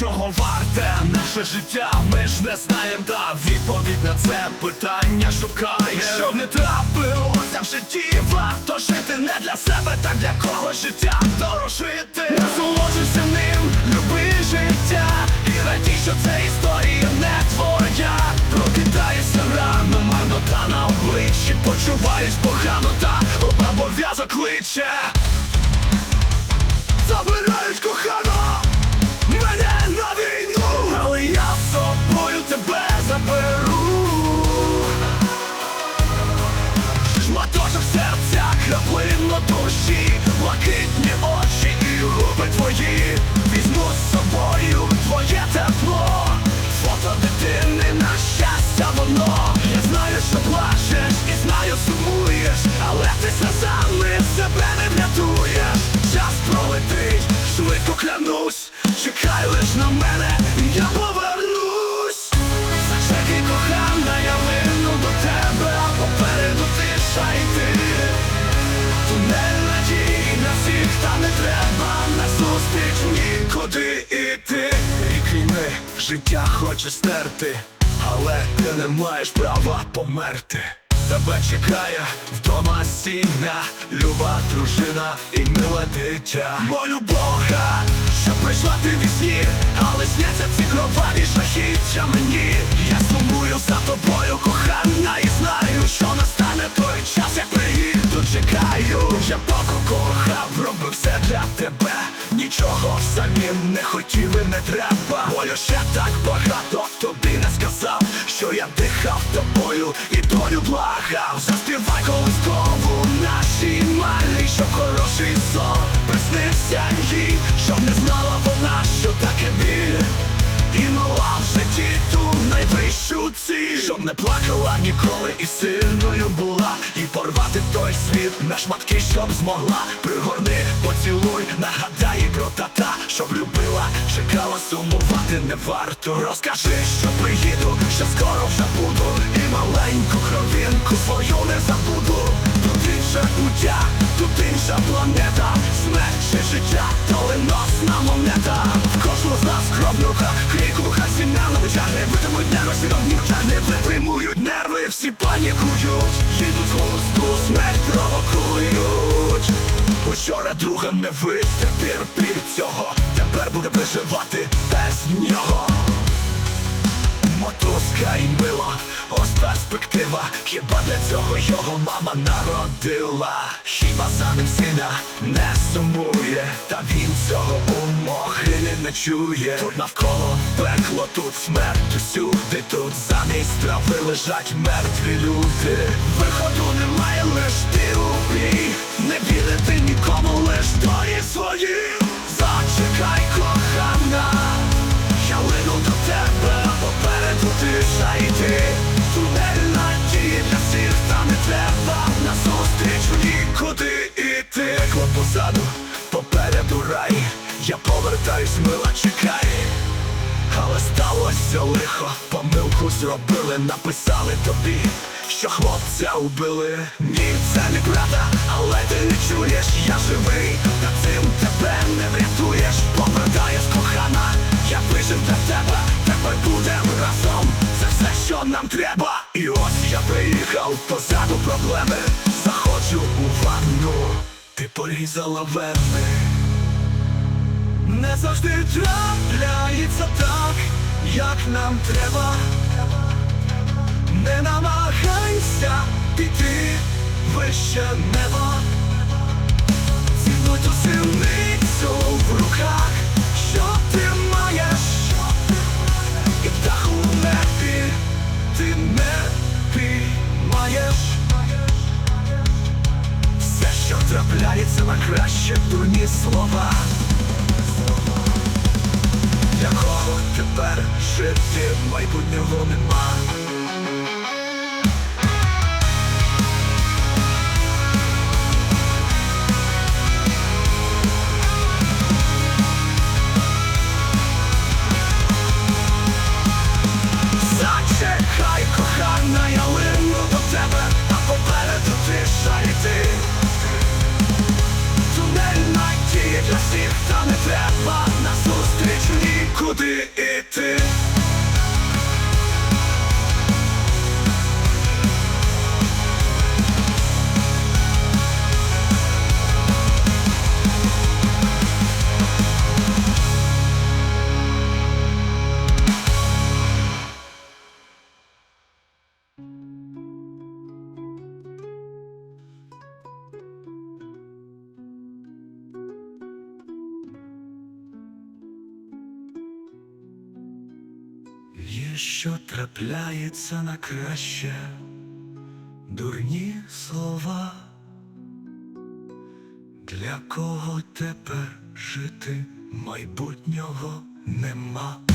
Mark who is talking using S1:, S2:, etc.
S1: наше життя, ми ж не знаємо, да відповідь на це питання шукає. Щоб не трапилося в житті, варто жити не для себе, так для кого життя дорожити. Насолоджуйся ним, люби життя, і радій, що це історія не твоя. Прокидаєшся рано, марнота на обличчі, почуваєш погано та обов'язок кличе. Душі, блакитні очі і губи твої. Візьму з собою твоє тепло, фото дитини на щастя воно. Я знаю, що плачеш і знаю, сумуєш, але ти сльозами себе не врятуєш. Час пролетить, швидко клянусь, чекай лиш на мене, я повернусь. Життя хоче стерти, але ти не маєш права померти. Тебе чекає вдома сім'я, люба дружина і миле дитя. Молю Бога, що прийшла ти вісні, але сняться ці кроваві жахіття мені. Я сумую за тобою, кохана, і знаю, що настане той час, як приїду, чекаю. Я Бога кохав, робив все для тебе. Нічого взамін не хотів і не треба. Бою ще так багато тобі не сказав, що я дихав тобою і долю благав. Заспівай колискову нашій малі, що хороший сон приснився їй, щоб не знала вона, що таке біль. І мала в житті ту найвищу ціль Щоб не плакала ніколи і сильною була І порвати той світ на шматки, щоб змогла. Пригорни, поцілуй, нагадай про тата Щоб любила, чекала, сумувати не варто. Розкажи, що приїду, що скоро вже буду І маленьку кровінку свою не забуду. Тут інше буття, тут інша планета Смерть чи життя, доленосна монета. В кожного з нас кров в руках, крик у хай сім'я на очах Не нерви, свідомі не витримують Всі панікують, їдуть голосну смерть провокують. Учора друга не витерпів цього. Тепер буде виживати без нього. Мотузка і мило, ось перспектива. Хіба для цього його мама народила? Хіба за ним сина не сумує? Та він цього у могилі не чує. Тут навколо пекло, тут смерть усюди. Тут замість трави лежать мертві люди. Виходу немає, лиш ти у Не вірити нікому, лиш долі свої. Зачекай, кохана повертаюсь, мила, чекай але сталося лихо, помилку зробили, написали тобі, що хлопця убили. Ні, це не правда, але ти не чуєш, я живий, та цим тебе не врятуєш, повертаєш кохана, я вижив для тебе, тепер будем разом. Це все, що нам треба. І ось я приїхав, позаду проблеми. Заходжу у ванну, ти порізала вени. Не завжди трапляється так, як нам треба. Не намагайся піти вище неба. Цінуй ту синицю в руках, що ти маєш, і птаху в небі ти не піймаєш. Все, що трапляється на краще, дурні слова жити майбутнього нема. Зачекай, кохана, я лину до тебе, а попереду тиша йти. Тунель надії для всіх, та не треба назустріч нікуди Що трапляється на краще, дурні слова, для кого тепер жити? Майбутнього нема.